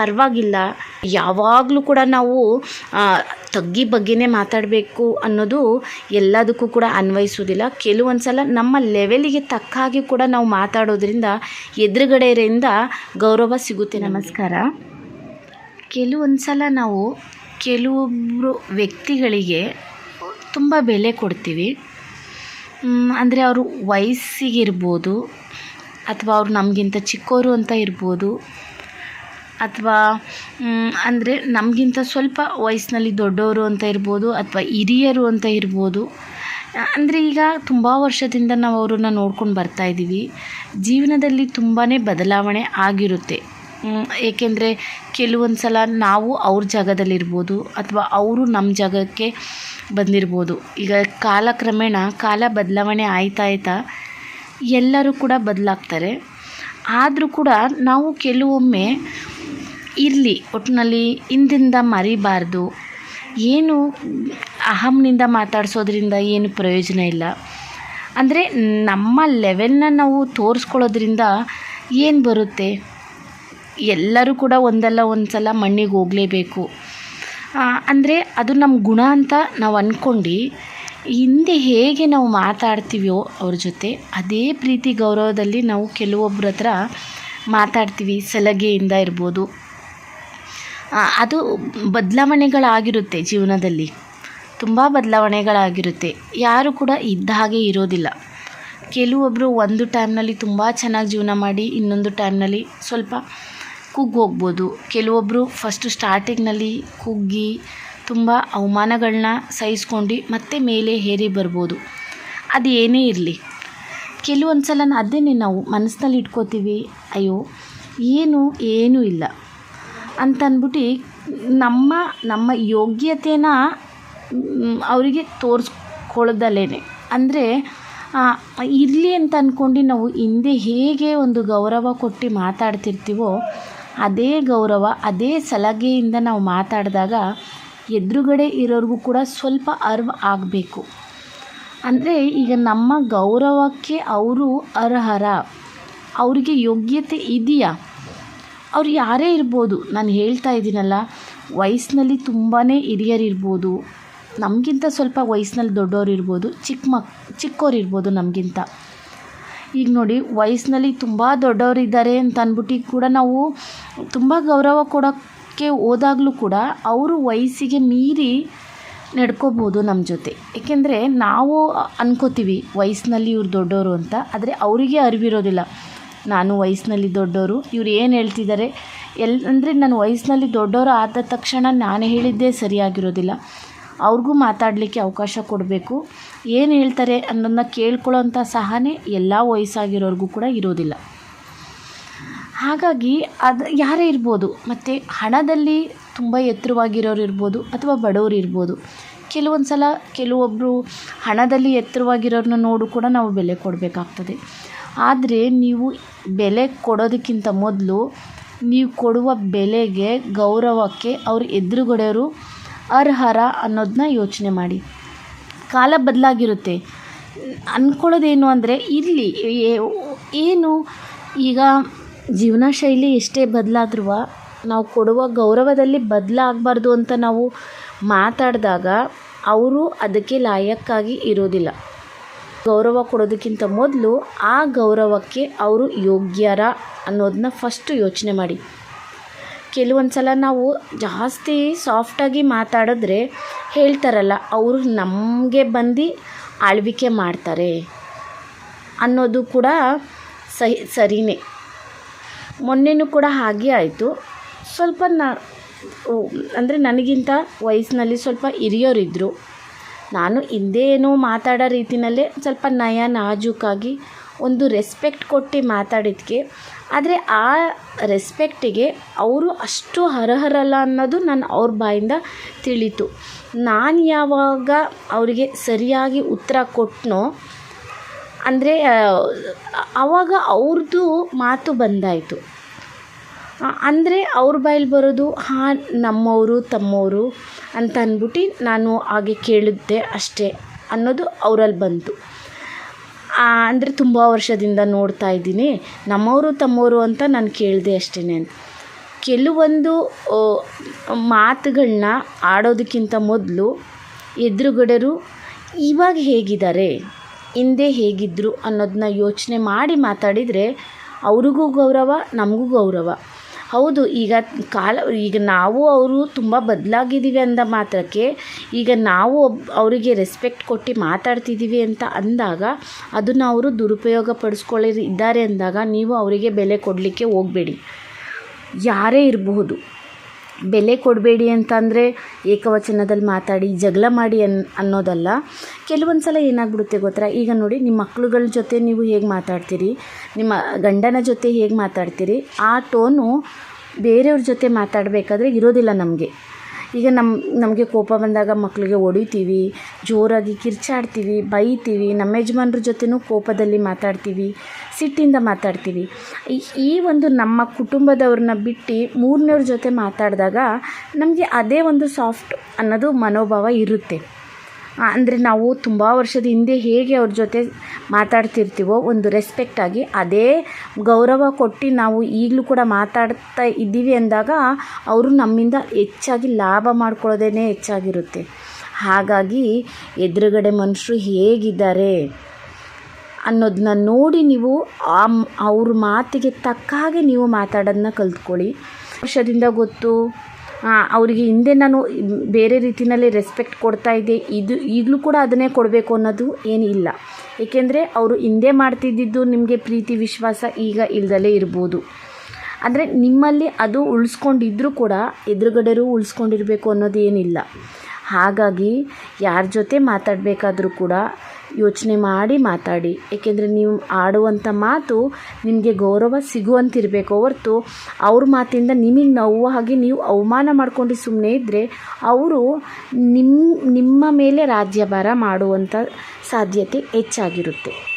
ಪರವಾಗಿಲ್ಲ. ಯಾವಾಗಲೂ ಕೂಡ ನಾವು ತಗ್ಗಿ ಬಗ್ಗೆನೇ ಮಾತಾಡಬೇಕು ಅನ್ನೋದು ಎಲ್ಲದಕ್ಕೂ ಕೂಡ ಅನ್ವಯಿಸೋದಿಲ್ಲ ಕೆಲವೊಂದು ಸಲ ನಮ್ಮ ಲೆವೆಲಿಗೆ ತಕ್ಕ ಹಾಗೆ ಕೂಡ ನಾವು ಮಾತಾಡೋದ್ರಿಂದ ಎದುರುಗಡೆಯಿಂದ ಗೌರವ ಸಿಗುತ್ತೆ ನಮಸ್ಕಾರ. ಕೆಲವೊಂದು ಸಲ ನಾವು ಕೆಲವೊಬ್ಬರು ವ್ಯಕ್ತಿಗಳಿಗೆ ತುಂಬ ಬೆಲೆ ಕೊಡ್ತೀವಿ. ಅಂದರೆ ಅವರು ವಯಸ್ಸಿಗಿರ್ಬೋದು, ಅಥವಾ ಅವರು ನಮಗಿಂತ ಚಿಕ್ಕವರು ಅಂತ ಇರ್ಬೋದು. ಅಥವಾ ಅಂದರೆ ನಮಗಿಂತ ಸ್ವಲ್ಪ ವಯಸ್ಸಿನಲ್ಲಿ ದೊಡ್ಡವರು ಅಂತ ಇರ್ಬೋದು, ಅಥವಾ ಹಿರಿಯರು ಅಂತ ಇರ್ಬೋದು, ಅಂದರೆ ಈಗ ತುಂಬ ವರ್ಷದಿಂದ ನಾವು ಅವರನ್ನು ನೋಡ್ಕೊಂಡು ಬರ್ತಾ ಇದ್ದೀವಿ ಜೀವನದಲ್ಲಿ ತುಂಬಾ ಬದಲಾವಣೆ ಆಗಿರುತ್ತೆ. ಏಕೆಂದರೆ ಕೆಲವೊಂದು ಸಲ ನಾವು ಅವ್ರ ಜಾಗದಲ್ಲಿರ್ಬೋದು, ಅಥವಾ ಅವರು ನಮ್ಮ ಜಾಗಕ್ಕೆ ಬಂದಿರ್ಬೋದು. ಈಗ ಕಾಲಕ್ರಮೇಣ ಕಾಲ ಬದಲಾವಣೆ ಆಯ್ತಾ ಆಯ್ತಾ ಎಲ್ಲರೂ ಕೂಡ ಬದಲಾಗ್ತಾರೆ. ಆದರೂ ಕೂಡ ನಾವು ಕೆಲವೊಮ್ಮೆ ಇರಲಿ ಒಟ್ಟಿನಲ್ಲಿ ಹಿಂದಿಂದ ಮರಿಬಾರ್ದು. ಏನು ಅಹಂನಿಂದ ಮಾತಾಡ್ಸೋದ್ರಿಂದ ಏನು ಪ್ರಯೋಜನ ಇಲ್ಲ. ಅಂದರೆ ನಮ್ಮ ಲೆವೆಲ್ನ ನಾವು ತೋರಿಸ್ಕೊಳ್ಳೋದ್ರಿಂದ ಏನು ಬರುತ್ತೆ? ಎಲ್ಲರೂ ಕೂಡ ಒಂದಲ್ಲ ಒಂದು ಸಲ ಮಣ್ಣಿಗೆ ಹೋಗಲೇಬೇಕು. ಅಂದರೆ ಅದು ನಮ್ಮ ಗುಣ ಅಂತ ನಾವು ಅಂದ್ಕೊಂಡು ಹಿಂದೆ ಹೇಗೆ ನಾವು ಮಾತಾಡ್ತೀವೋ ಅವ್ರ ಜೊತೆ, ಅದೇ ಪ್ರೀತಿ ಗೌರವದಲ್ಲಿ ನಾವು ಕೆಲವೊಬ್ಬರ ಹತ್ರ ಮಾತಾಡ್ತೀವಿ, ಸಲಗೆಯಿಂದ ಇರ್ಬೋದು. ಅದು ಬದಲಾವಣೆಗಳಾಗಿರುತ್ತೆ ಜೀವನದಲ್ಲಿ. ತುಂಬ ಬದಲಾವಣೆಗಳಾಗಿರುತ್ತೆ. ಯಾರು ಕೂಡ ಇದ್ದ ಹಾಗೆ ಇರೋದಿಲ್ಲ. ಕೆಲವೊಬ್ಬರು ಒಂದು ಟೈಮ್ನಲ್ಲಿ ತುಂಬ ಚೆನ್ನಾಗಿ ಜೀವನ ಮಾಡಿ, ಇನ್ನೊಂದು ಟೈಮ್ನಲ್ಲಿ ಸ್ವಲ್ಪ ಕುಗ್ಗಿ ಹೋಗ್ಬೋದು. ಕೆಲವೊಬ್ಬರು ಫಸ್ಟು ಸ್ಟಾರ್ಟಿಂಗ್ನಲ್ಲಿ ಕುಗ್ಗಿ, ತುಂಬ ಅವಮಾನಗಳನ್ನ ಸಹಿಸ್ಕೊಂಡು ಮತ್ತೆ ಮೇಲೆ ಹೇರಿ ಬರ್ಬೋದು. ಅದು ಏನೇ ಇರಲಿ. ಕೆಲವೊಂದು ಸಲ ಅದೇನೆ ನಾವು ಮನಸ್ಸಿನಲ್ಲಿ ಇಟ್ಕೋತೀವಿ, ಅಯ್ಯೋ, ಏನು, ಏನೂ ಇಲ್ಲ. ಅಂತ ಅಂದ್ಬಿಟ್ಟು ನಮ್ಮ ನಮ್ಮ ಯೋಗ್ಯತೆನ ಅವರಿಗೆ ತೋರಿಸ್ಕೊಳ್ದಲೇ ಅಂದರೆ ಇರಲಿ ಅಂತ ಅಂದ್ಕೊಂಡು ನಾವು ಹಿಂದೆ ಹೇಗೆ ಒಂದು ಗೌರವ ಕೊಟ್ಟು ಮಾತಾಡ್ತಿರ್ತೀವೋ, ಅದೇ ಗೌರವ, ಅದೇ ಸಲಗೆಯಿಂದ ನಾವು ಮಾತಾಡಿದಾಗ ಎದುರುಗಡೆ ಇರೋರಿಗೂ ಕೂಡ ಸ್ವಲ್ಪ ಅರ್ವ್ ಆಗಬೇಕು. ಅಂದರೆ, ಈಗ ನಮ್ಮ ಗೌರವಕ್ಕೆ ಅವರು ಅರ್ಹರ, ಅವರಿಗೆ ಯೋಗ್ಯತೆ ಇದೆಯಾ? ಅವ್ರು ಯಾರೇ ಇರ್ಬೋದು, ನಾನು ಹೇಳ್ತಾ ಇದ್ದೀನಲ್ಲ, ವಯಸ್ಸಿನಲ್ಲಿ ತುಂಬಾ ಹಿರಿಯರಿರ್ಬೋದು ನಮಗಿಂತ ಸ್ವಲ್ಪ ವಯಸ್ಸಿನಲ್ಲಿ ದೊಡ್ಡವ್ರು ಇರ್ಬೋದು ಚಿಕ್ಕ ಮಕ್ ಚಿಕ್ಕವ್ರು ಇರ್ಬೋದು ನಮಗಿಂತ. ಈಗ ನೋಡಿ, ವಯಸ್ಸಿನಲ್ಲಿ ತುಂಬ ದೊಡ್ಡವರು ಇದ್ದಾರೆ ಅಂತ ಅಂದ್ಬಿಟ್ಟು ಕೂಡ ನಾವು ತುಂಬ ಗೌರವ ಕೊಡೋಕ್ಕೆ ಹೋದಾಗಲೂ ಕೂಡ ಅವರು ವಯಸ್ಸಿಗೆ ಮೀರಿ ನಡ್ಕೋಬೋದು ನಮ್ಮ ಜೊತೆ. ಏಕೆಂದರೆ ನಾವು ಅನ್ಕೋತೀವಿ, ವಯಸ್ಸಿನಲ್ಲಿ ಇವ್ರು ದೊಡ್ಡವರು ಅಂತ, ಆದರೆ ಅವರಿಗೆ ಅರಿವಿರೋದಿಲ್ಲ. ನಾನು ವಯಸ್ಸಿನಲ್ಲಿ ದೊಡ್ಡವರು ಇವ್ರು ಏನು ಹೇಳ್ತಿದ್ದಾರೆ ಎಲ್, ಅಂದರೆ ನಾನು ವಯಸ್ಸಿನಲ್ಲಿ ದೊಡ್ಡವರು ಆದ ತಕ್ಷಣ ನಾನು ಹೇಳಿದ್ದೇ ಸರಿಯಾಗಿರೋದಿಲ್ಲ. ಅವ್ರಿಗೂ ಮಾತಾಡಲಿಕ್ಕೆ ಅವಕಾಶ ಕೊಡಬೇಕು. ಏನು ಹೇಳ್ತಾರೆ ಅನ್ನೋದನ್ನ ಕೇಳ್ಕೊಳ್ಳೋಂಥ ಸಹನೆ ಎಲ್ಲ ವಯಸ್ಸಾಗಿರೋರ್ಗೂ ಕೂಡ ಇರೋದಿಲ್ಲ. ಹಾಗಾಗಿ ಅದು ಯಾರೇ ಇರ್ಬೋದು, ಮತ್ತು ಹಣದಲ್ಲಿ ತುಂಬ ಎತ್ತರವಾಗಿರೋರು ಇರ್ಬೋದು ಅಥವಾ ಬಡವರು ಇರ್ಬೋದು ಕೆಲವೊಂದು ಸಲ ಕೆಲವೊಬ್ಬರು ಹಣದಲ್ಲಿ ಎತ್ತರವಾಗಿರೋರನ್ನ ನೋಡು ಕೂಡ ನಾವು ಬೆಲೆ ಕೊಡಬೇಕಾಗ್ತದೆ. ಆದರೆ ನೀವು ಬೆಲೆ ಕೊಡೋದಕ್ಕಿಂತ ಮೊದಲು ನೀವು ಕೊಡುವ ಬೆಲೆಗೆ ಗೌರವಕ್ಕೆ ಅವ್ರ ಎದುರುಗಡೆಯವರು ಅರ್ಹರ ಅನ್ನೋದನ್ನ ಯೋಚನೆ ಮಾಡಿ. ಕಾಲ ಬದಲಾಗಿರುತ್ತೆ. ಅಂದ್ಕೊಳ್ಳೋದೇನು ಅಂದರೆ ಇಲ್ಲಿ ಏನು ಈಗ ಜೀವನ ಶೈಲಿ ಎಷ್ಟೇ ಬದಲಾದ್ರೂ ನಾವು ಕೊಡುವ ಗೌರವದಲ್ಲಿ ಬದಲಾಗಬಾರ್ದು ಅಂತ ನಾವು ಮಾತಾಡಿದಾಗ ಅವರು ಅದಕ್ಕೆ ಲಾಯಕ್ಕಾಗಿ ಇರೋದಿಲ್ಲ. ಗೌರವ ಕೊಡೋದಕ್ಕಿಂತ ಮೊದಲು ಆ ಗೌರವಕ್ಕೆ ಅವರು ಯೋಗ್ಯರ ಅನ್ನೋದನ್ನ ಫಸ್ಟು ಯೋಚನೆ ಮಾಡಿ. ಕೆಲವೊಂದು ಸಲ ನಾವು ಜಾಸ್ತಿ ಸಾಫ್ಟಾಗಿ ಮಾತಾಡಿದ್ರೆ ಹೇಳ್ತಾರಲ್ಲ, ಅವರು ನಮಗೆ ಬಂದು ಆಳ್ವಿಕೆ ಮಾಡ್ತಾರೆ ಅನ್ನೋದು ಕೂಡ ಸಹಿ ಸರಿಯೇ ಮೊನ್ನೆನೂ ಕೂಡ ಹಾಗೆ ಆಯಿತು. ಸ್ವಲ್ಪ ನ ಅಂದರೆ ನನಗಿಂತ ವಯಸ್ಸಿನಲ್ಲಿ ಸ್ವಲ್ಪ ಹಿರಿಯರಿದ್ದರು ನಾನು ಹಿಂದೆ ಏನೋ ಮಾತಾಡೋ ರೀತಿಯಲ್ಲೇ ಸ್ವಲ್ಪ ನಯ, ನಾಜೂಕಾಗಿ ಒಂದು ರೆಸ್ಪೆಕ್ಟ್ ಕೊಟ್ಟು ಮಾತಾಡಿದ್ಕೆ. ಆದರೆ ಆ ರೆಸ್ಪೆಕ್ಟಿಗೆ ಅವರು ಅಷ್ಟು ಅರ್ಹರಲ್ಲ ಅನ್ನೋದು ನಾನು ಅವ್ರ ಬಾಯಿಂದ ತಿಳಿತು. ನಾನು ಯಾವಾಗ ಅವರಿಗೆ ಸರಿಯಾಗಿ ಉತ್ತರ ಕೊಟ್ಟನೋ ಅಂದರೆ ಆವಾಗ ಅವ್ರದ್ದು ಮಾತು ಬಂದಾಯಿತು. ಅಂದರೆ ಅವ್ರ ಬಾಯಲ್ಲಿ ಬರೋದು, ಹಾಂ, ನಮ್ಮವರು, ತಮ್ಮವರು ಅಂತ ಅಂದ್ಬಿಟ್ಟು ನಾನು ಹಾಗೆ ಕೇಳಿದ್ದೆ ಅಷ್ಟೇ ಅನ್ನೋದು ಅವರಲ್ಲಿ ಬಂತು. ಅಂದರೆ ತುಂಬ ವರ್ಷದಿಂದ ನೋಡ್ತಾ ಇದ್ದೀನಿ, ನಮ್ಮವರು, ತಮ್ಮವರು ಅಂತ ನಾನು ಕೇಳಿದೆ ಅಷ್ಟೇ ನಾನು ಕೆಲವೊಂದು ಮಾತುಗಳನ್ನ ಆಡೋದಕ್ಕಿಂತ ಮೊದಲು ಎದುರುಗಡೆರು ಇವಾಗ ಹೇಗಿದ್ದಾರೆ, ಹಿಂದೆ ಹೇಗಿದ್ದರು ಅನ್ನೋದನ್ನ ಯೋಚನೆ ಮಾಡಿ ಮಾತಾಡಿದರೆ ಅವ್ರಿಗೂ ಗೌರವ, ನಮಗೂ ಗೌರವ. ಹೌದು, ಈಗ ಕಾಲ, ಈಗ ನಾವು ಅವರು ತುಂಬ ಬದಲಾಗಿದ್ದೀವಿ ಅಂದ ಮಾತ್ರಕ್ಕೆ, ಈಗ ನಾವು ಅವರಿಗೆ ರೆಸ್ಪೆಕ್ಟ್ ಕೊಟ್ಟು ಮಾತಾಡ್ತಿದ್ದೀವಿ ಅಂತ ಅಂದಾಗ, ಅದನ್ನು ಅವರು ದುರುಪಯೋಗ ಪಡಿಸ್ಕೊಳ್ಳಿ ಇದ್ದಾರೆ ಅಂದಾಗ ನೀವು ಅವರಿಗೆ ಬೆಲೆ ಕೊಡಲಿಕ್ಕೆ ಹೋಗಬೇಡಿ. ಯಾರೇ ಇರಬಹುದು. ಬೆಲೆ ಕೊಡಬೇಡಿ ಅಂತಂದರೆ ಏಕವಚನದಲ್ಲಿ ಮಾತಾಡಿ, ಜಗಳ ಮಾಡಿ ಅನ್, ಅನ್ನೋದಲ್ಲ. ಕೆಲವೊಂದು ಸಲ ಏನಾಗ್ಬಿಡುತ್ತೆ ಗೊತ್ತಾ? ಈಗ ನೋಡಿ ನಿಮ್ಮ ಮಕ್ಳುಗಳ ಜೊತೆ ನೀವು ಹೇಗೆ ಮಾತಾಡ್ತೀರಿ? ನಿಮ್ಮ ಗಂಡನ ಜೊತೆ ಹೇಗೆ ಮಾತಾಡ್ತೀರಿ? ಆ ಟೋನು ಬೇರೆಯವ್ರ ಜೊತೆ ಮಾತಾಡಬೇಕಾದ್ರೆ ಇರೋದಿಲ್ಲ ನಮಗೆ. ಈಗ ನಮ್ಮ ನಮಗೆ ಕೋಪ ಬಂದಾಗ ಮಕ್ಕಳಿಗೆ ಹೊಡಿತೀವಿ, ಜೋರಾಗಿ ಕಿರ್ಚಾಡ್ತೀವಿ, ಬೈತೀವಿ, ನಮ್ಮ ಯಜಮಾನ್ರ ಜೊತೆನೂ ಕೋಪದಲ್ಲಿ ಮಾತಾಡ್ತೀವಿ, ಸಿಟ್ಟಿಂದ ಮಾತಾಡ್ತೀವಿ. ಈ ಈ ಒಂದು ನಮ್ಮ ಕುಟುಂಬದವ್ರನ್ನ ಬಿಟ್ಟು ಮೂರನೇವ್ರ ಜೊತೆ ಮಾತಾಡಿದಾಗ ನಮಗೆ ಅದೇ ಒಂದು ಸಾಫ್ಟ್ ಅನ್ನೋದು ಮನೋಭಾವ ಇರುತ್ತೆ. ಅಂದರೆ ನಾವು ತುಂಬ ವರ್ಷದ ಹಿಂದೆ ಹೇಗೆ ಅವ್ರ ಜೊತೆ ಮಾತಾಡ್ತಿರ್ತೀವೋ ಒಂದು ರೆಸ್ಪೆಕ್ಟಾಗಿ ಅದೇ ಗೌರವ ಕೊಟ್ಟು ನಾವು ಈಗಲೂ ಕೂಡ ಮಾತಾಡ್ತಾ ಇದ್ದೀವಿ ಅಂದಾಗ ಅವರು ನಮ್ಮಿಂದ ಹೆಚ್ಚಾಗಿ ಲಾಭ ಮಾಡ್ಕೊಳ್ಳೋದೇ ಹೆಚ್ಚಾಗಿರುತ್ತೆ. ಹಾಗಾಗಿ ಎದುರುಗಡೆ ಮನುಷ್ಯರು ಹೇಗಿದ್ದಾರೆ ಅನ್ನೋದನ್ನ ನೋಡಿ ನೀವು ಅವ್ರ ಮಾತಿಗೆ ತಕ್ಕ ಹಾಗೆ ನೀವು ಮಾತಾಡೋದನ್ನ ಕಲ್ತ್ಕೊಳ್ಳಿ. ವರ್ಷದಿಂದ ಗೊತ್ತು ಅವರಿಗೆ ಹಿಂದೆ ನಾನು ಬೇರೆ ರೀತಿಯಲ್ಲಿ ರೆಸ್ಪೆಕ್ಟ್ ಕೊಡ್ತಾ ಇದ್ದೆ. ಇದು ಈಗಲೂ ಕೂಡ ಅದನ್ನೇ ಕೊಡಬೇಕು ಅನ್ನೋದು ಏನಿಲ್ಲ. ಏಕೆಂದರೆ ಅವರು ಹಿಂದೆ ಮಾಡ್ತಿದ್ದಿದ್ದು ನಿಮಗೆ ಪ್ರೀತಿ, ವಿಶ್ವಾಸ ಈಗ ಇಲ್ದಲೇ ಇರ್ಬೋದು. ಅಂದರೆ ನಿಮ್ಮಲ್ಲಿ ಅದು ಉಳಿಸ್ಕೊಂಡಿದ್ರೂ ಕೂಡ ಎದುರುಗಡೆರೂ ಉಳಿಸ್ಕೊಂಡಿರಬೇಕು ಅನ್ನೋದು ಏನಿಲ್ಲ. ಹಾಗಾಗಿ ಯಾರ ಜೊತೆ ಮಾತಾಡಬೇಕಾದ್ರೂ ಕೂಡ ಯೋಚನೆ ಮಾಡಿ ಮಾತಾಡಿ. ಏಕೆಂದರೆ ನೀವು ಆಡುವಂಥ ಮಾತು ನಿಮಗೆ ಗೌರವ ಸಿಗುವಂತಿರಬೇಕು ಹೊರತು ಅವ್ರ ಮಾತಿಂದ ನಿಮಗೆ ನೋವು ಹಾಗೆ ನೀವು ಅವಮಾನ ಮಾಡ್ಕೊಂಡು ಸುಮ್ಮನೆ ಇದ್ದರೆ ಅವರು ನಿಮ್ಮ ನಿಮ್ಮ ಮೇಲೆ ರಾಜ್ಯಭಾರ ಮಾಡುವಂಥ ಸಾಧ್ಯತೆ ಹೆಚ್ಚಾಗಿರುತ್ತೆ.